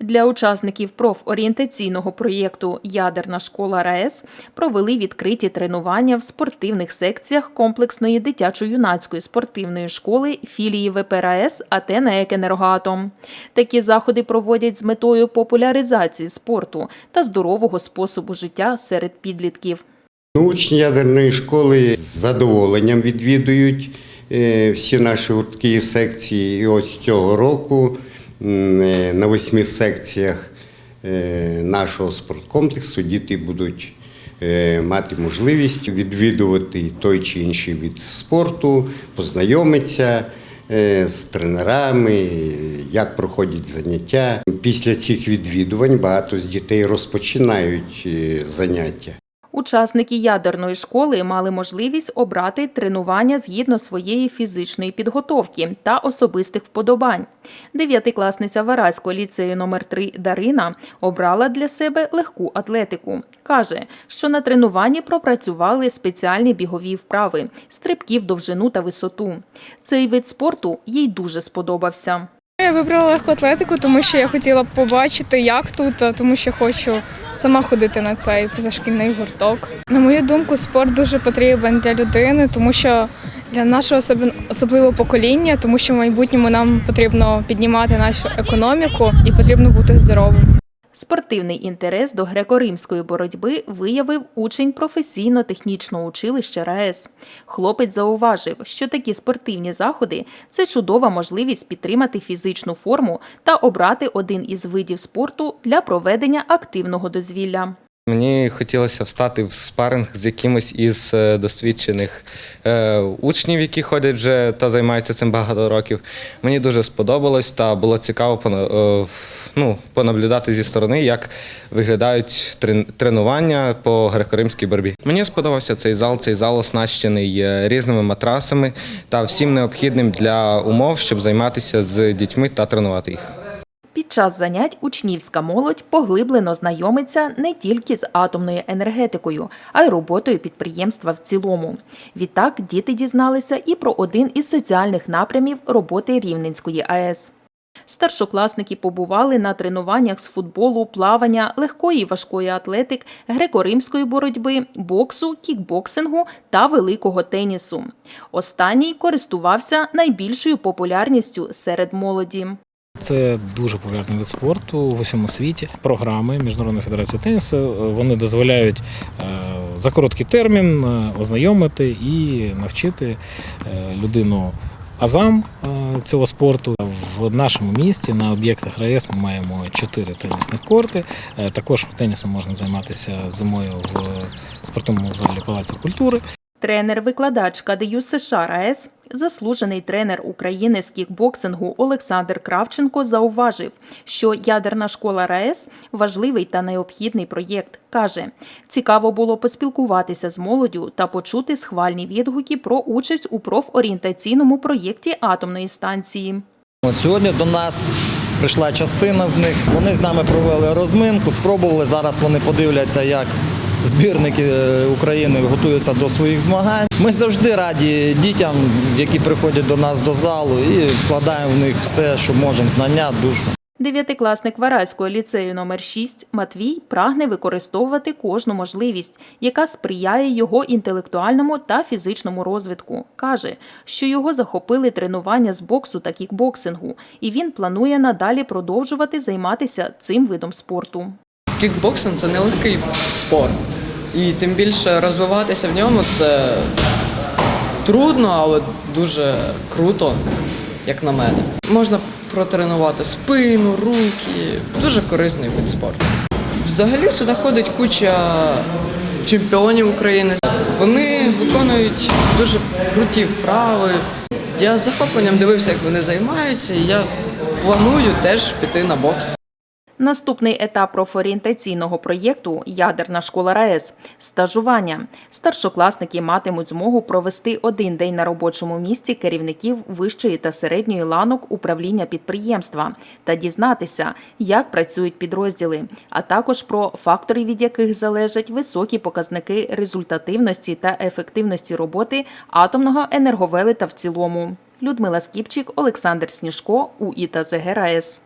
Для учасників профорієнтаційного проєкту Ядерна школа РаЕС провели відкриті тренування в спортивних секціях комплексної дитячо-юнацької спортивної школи філії ВП РаЕС АТ «НАЕК Такі заходи проводять з метою популяризації спорту та здорового способу життя серед підлітків. Учні ядерної школи з задоволенням відвідують е, всі наші гуртки і секції. І ось цього року на восьми секціях е, нашого спорткомплексу діти будуть е, мати можливість відвідувати той чи інший від спорту, познайомитися е, з тренерами, як проходять заняття. Після цих відвідувань багато з дітей розпочинають е, заняття. Учасники ядерної школи мали можливість обрати тренування згідно своєї фізичної підготовки та особистих вподобань. Дев'ятикласниця Вараського ліцею номер 3 Дарина обрала для себе легку атлетику. Каже, що на тренуванні пропрацювали спеціальні бігові вправи, стрибки в довжину та висоту. Цей вид спорту їй дуже сподобався. Я вибрала легку атлетику, тому що я хотіла побачити, як тут, тому що хочу сама ходити на цей позашкільний гурток. На мою думку, спорт дуже потрібен для людини, тому що для нашого особливого покоління, тому що в майбутньому нам потрібно піднімати нашу економіку і потрібно бути здоровим. Спортивний інтерес до греко-римської боротьби виявив учень професійно-технічного училища РаЕС. Хлопець зауважив, що такі спортивні заходи це чудова можливість підтримати фізичну форму та обрати один із видів спорту для проведення активного дозвілля. Мені хотілося встати в спаринг з якимось із е, досвідчених е, учнів, які ходять вже та займаються цим багато років. Мені дуже сподобалось та було цікаво е, ну, понаблюдати зі сторони, як виглядають трен- тренування по греко-римській боротьбі. Мені сподобався цей зал. Цей зал оснащений різними матрасами та всім необхідним для умов, щоб займатися з дітьми та тренувати їх. Час занять учнівська молодь поглиблено знайомиться не тільки з атомною енергетикою, а й роботою підприємства в цілому. Відтак діти дізналися і про один із соціальних напрямів роботи Рівненської АЕС. Старшокласники побували на тренуваннях з футболу, плавання, легкої і важкої атлетик, греко-римської боротьби, боксу, кікбоксингу та великого тенісу. Останній користувався найбільшою популярністю серед молоді. Це дуже популярний вид спорту в усьому світі. Програми Міжнародної федерації тенісу е, вони дозволяють е, за короткий термін е, ознайомити і навчити людину азам цього спорту. В нашому місті на об'єктах РаЕС ми маємо чотири тенісних корти. Також тенісом можна займатися зимою в спортивному залі Палацу культури. Тренер-викладач КДЮ США РаЕС, заслужений тренер України з кікбоксингу Олександр Кравченко зауважив, що ядерна школа РаЕС важливий та необхідний проєкт. Каже, цікаво було поспілкуватися з молоддю та почути схвальні відгуки про участь у профорієнтаційному проєкті атомної станції. От сьогодні до нас прийшла частина з них. Вони з нами провели розминку, спробували. Зараз вони подивляться, як збірники е, України готуються до своїх змагань. Ми завжди раді дітям, які приходять до нас до залу, і вкладаємо в них все, що можемо, знання, душу. Дев'ятикласник Вараського ліцею номер 6 Матвій прагне використовувати кожну можливість, яка сприяє його інтелектуальному та фізичному розвитку. Каже, що його захопили тренування з боксу та кікбоксингу, і він планує надалі продовжувати займатися цим видом спорту. Кікбоксинг це нелегкий спорт. І тим більше розвиватися в ньому це трудно, але дуже круто, як на мене. Можна протренувати спину, руки. Дуже корисний вид спорту. Взагалі сюди ходить куча чемпіонів України. Вони виконують дуже круті вправи. Я з захопленням дивився, як вони займаються, і я планую теж піти на бокс. Наступний етап профорієнтаційного проєкту Ядерна школа РаЕС стажування. Старшокласники матимуть змогу провести один день на робочому місці керівників вищої та середньої ланок управління підприємства та дізнатися, як працюють підрозділи, а також про фактори, від яких залежать високі показники результативності та ефективності роботи атомного енерговелета в цілому. Людмила Скіпчик, Олександр Сніжко, УІТА ЗГРАЕС.